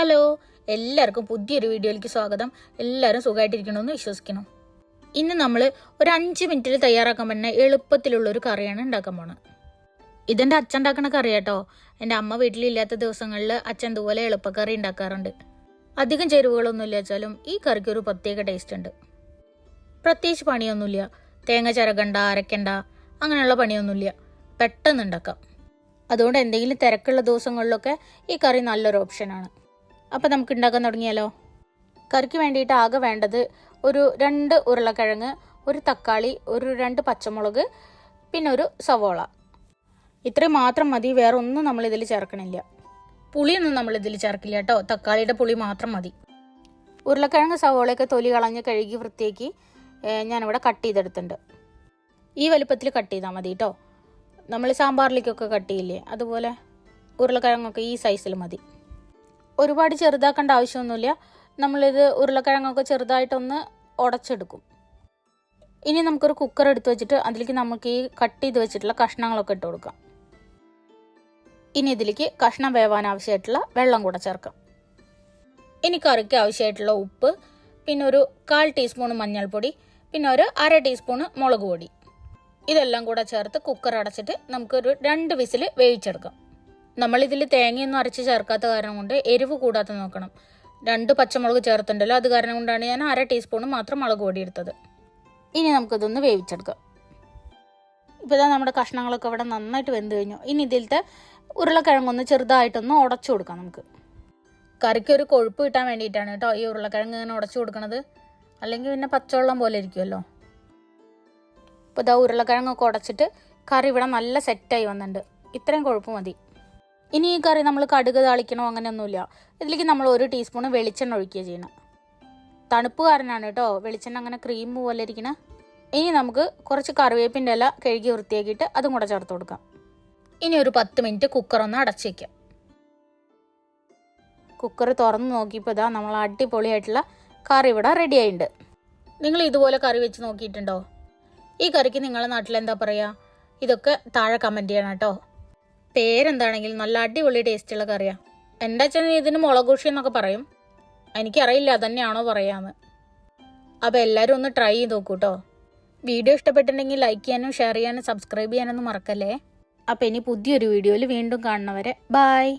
Hello എല്ലാവർക്കും പുതിയൊരു വീഡിയോയിലേക്ക് സ്വാഗതം. എല്ലാവരും സുഖമായിട്ടിരിക്കണമെന്ന് വിശ്വസിക്കണം. ഇന്ന് നമ്മൾ ഒരു അഞ്ച് മിനിറ്റിൽ തയ്യാറാക്കാൻ പറ്റുന്ന എളുപ്പത്തിലുള്ള ഒരു കറിയാണ് ഉണ്ടാക്കാൻ പോണത്. ഇതെന്റെ അച്ഛൻ ഉണ്ടാക്കണ കറി കേട്ടോ എന്റെ അമ്മ വീട്ടിലില്ലാത്ത ദിവസങ്ങളിൽ അച്ഛൻ ഇതുപോലെ എളുപ്പക്കറി ഉണ്ടാക്കാറുണ്ട്. അധികം ചേരുവകളൊന്നും ഇല്ല വെച്ചാലും ഈ കറിക്ക് ഒരു പ്രത്യേക ടേസ്റ്റ് ഉണ്ട്. പ്രത്യേകിച്ച് പണിയൊന്നുമില്ല. തേങ്ങ ചിരകണ്ട അരക്കണ്ട അങ്ങനെയുള്ള പണിയൊന്നുമില്ല. പെട്ടെന്ന് ഉണ്ടാക്കാം. അതുകൊണ്ട് എന്തെങ്കിലും തിരക്കുള്ള ദിവസങ്ങളിലൊക്കെ ഈ കറി നല്ലൊരു ഓപ്ഷനാണ് അപ്പോൾ നമുക്ക് ഉണ്ടാക്കാൻ തുടങ്ങിയാലോ? കറിക്ക് വേണ്ടിയിട്ട് ആകെ വേണ്ടത് ഒരു രണ്ട് ഉരുളക്കിഴങ്ങ് ഒരു തക്കാളി ഒരു രണ്ട് പച്ചമുളക് പിന്നെ ഒരു സവോള. ഇത്രയും മാത്രം മതി വേറെ ഒന്നും നമ്മൾ ഇതിൽ ചേർക്കണില്ല. പുളിയൊന്നും നമ്മൾ ഇതിൽ ചേർക്കില്ല കേട്ടോ. തക്കാളിയുടെ പുളി മാത്രം മതി. ഉരുളക്കിഴങ്ങ് സവോളയൊക്കെ തൊലി കളഞ്ഞ് കഴുകി വൃത്തിയാക്കി ഞാനിവിടെ കട്ട് ചെയ്തെടുത്തിട്ടുണ്ട്. ഈ വലുപ്പത്തിൽ കട്ട് ചെയ്താൽ മതി കേട്ടോ. നമ്മൾ സാമ്പാറിലേക്കൊക്കെ കട്ട് ചെയ്യില്ലേ? അതുപോലെ ഉരുളക്കിഴങ്ങൊക്കെ ഈ സൈസിൽ മതി. ഒരുപാട് ചെറുതാക്കേണ്ട ആവശ്യമൊന്നുമില്ല. നമ്മളിത് ഉരുളക്കിഴങ്ങൊക്കെ ചെറുതായിട്ടൊന്ന് ഉടച്ചെടുക്കും. ഇനി നമുക്കൊരു കുക്കർ എടുത്ത് വെച്ചിട്ട് അതിലേക്ക് നമുക്ക് ഈ കട്ട് ചെയ്ത് വെച്ചിട്ടുള്ള കഷ്ണങ്ങളൊക്കെ ഇട്ട് കൊടുക്കാം. ഇനി ഇതിലേക്ക് കഷ്ണം വേവാൻ ആവശ്യമായിട്ടുള്ള വെള്ളം കൂടെ ചേർക്കാം. ഇനി കറിക്ക് ആവശ്യമായിട്ടുള്ള ഉപ്പ് പിന്നെ ഒരു കാൽ ടീസ്പൂൺ മഞ്ഞൾപ്പൊടി പിന്നെ ഒരു അര ടീസ്പൂൺ മുളക് പൊടി. ഇതെല്ലാം കൂടെ ചേർത്ത് കുക്കർ അടച്ചിട്ട് നമുക്കൊരു രണ്ട് വിസിൽ വേവിച്ചെടുക്കാം. നമ്മളിതിൽ തേങ്ങയൊന്നും അരച്ച് ചേർക്കാത്ത കാരണം കൊണ്ട് എരിവ് കൂടാതെ നോക്കണം. രണ്ട് പച്ചമുളക് ചേർത്തുണ്ടല്ലോ അത് കാരണം കൊണ്ടാണ് ഞാൻ അര ടീസ്പൂൺ മാത്രം മുളക് പൊടി എടുത്തത്. ഇനി നമുക്കിതൊന്ന് വേവിച്ചെടുക്കാം. ഇപ്പോൾ ഇതാ നമ്മുടെ കഷ്ണങ്ങളൊക്കെ ഇവിടെ നന്നായിട്ട് വെന്ത് കഴിഞ്ഞു. ഇനി ഇതിലത്തെ ഉരുളക്കിഴങ്ങൊന്ന് ചെറുതായിട്ടൊന്ന് ഉടച്ചു കൊടുക്കാം നമുക്ക്. കറിക്ക് ഒരു കൊഴുപ്പ് കിട്ടാൻ വേണ്ടിയിട്ടാണ് കേട്ടോ ഈ ഉരുളക്കിഴങ്ങ് ഇങ്ങനെ ഉടച്ചു കൊടുക്കണത്. അല്ലെങ്കിൽ പിന്നെ പച്ചവെള്ളം പോലെ ഇരിക്കുമല്ലോ ഇപ്പോൾ ഇതാ ഉരുളക്കിഴങ്ങൊക്കെ ഉടച്ചിട്ട് കറി ഇവിടെ നല്ല സെറ്റായി വന്നിട്ടുണ്ട്. ഇത്രയും കൊഴുപ്പ് മതി. ഇനി ഈ കറി നമ്മൾ കടുക് താളിക്കണോ അങ്ങനെയൊന്നുമില്ല. ഇതിലേക്ക് നമ്മൾ ഒരു ടീസ്പൂൺ വെളിച്ചെണ്ണ ഒഴിക്കുക ചെയ്യണം. തണുപ്പ് കാരനാണ് കേട്ടോ. വെളിച്ചെണ്ണ അങ്ങനെ ക്രീം പോലെ ഇരിക്കണ. ഇനി നമുക്ക് കുറച്ച് കറിവേപ്പിന്റെ ഇല കഴുകി വൃത്തിയാക്കിയിട്ട് അതും കൂടെ ചേർത്ത് കൊടുക്കാം. ഇനി ഒരു പത്ത് മിനിറ്റ് കുക്കർ ഒന്ന് അടച്ചു വയ്ക്കാം കുക്കർ തുറന്ന് നോക്കിയപ്പോൾ ഇതാ നമ്മൾ അടിപൊളിയായിട്ടുള്ള കറി ഇവിടെ റെഡി ആയിട്ടുണ്ട്. നിങ്ങൾ ഇതുപോലെ കറി വെച്ച് നോക്കിയിട്ടുണ്ടോ? ഈ കറിക്ക് നിങ്ങളുടെ നാട്ടിൽ എന്താ പറയുക? ഇതൊക്കെ താഴെ കമന്റ് ചെയ്യണം കേട്ടോ. പേരെന്താണെങ്കിലും നല്ല അടിപൊളി ടേസ്റ്റുള്ള കറിയാ. എന്റെ അച്ഛൻ ഇതിന് മുളകൂഷി എന്നൊക്കെ പറയും. എനിക്കറിയില്ല അതന്നെയാണോ പറയാന്ന്. അപ്പോൾ എല്ലാവരും ഒന്ന് ട്രൈ ചെയ്ത് നോക്കൂ കേട്ടോ വീഡിയോ ഇഷ്ടപ്പെട്ടിട്ടുണ്ടെങ്കിൽ ലൈക്ക് ചെയ്യാനും ഷെയർ ചെയ്യാനും സബ്സ്ക്രൈബ് ചെയ്യാനൊന്നും മറക്കല്ലേ? അപ്പോൾ ഇനി പുതിയൊരു വീഡിയോയിൽ വീണ്ടും കാണുന്നവരെ ബായ്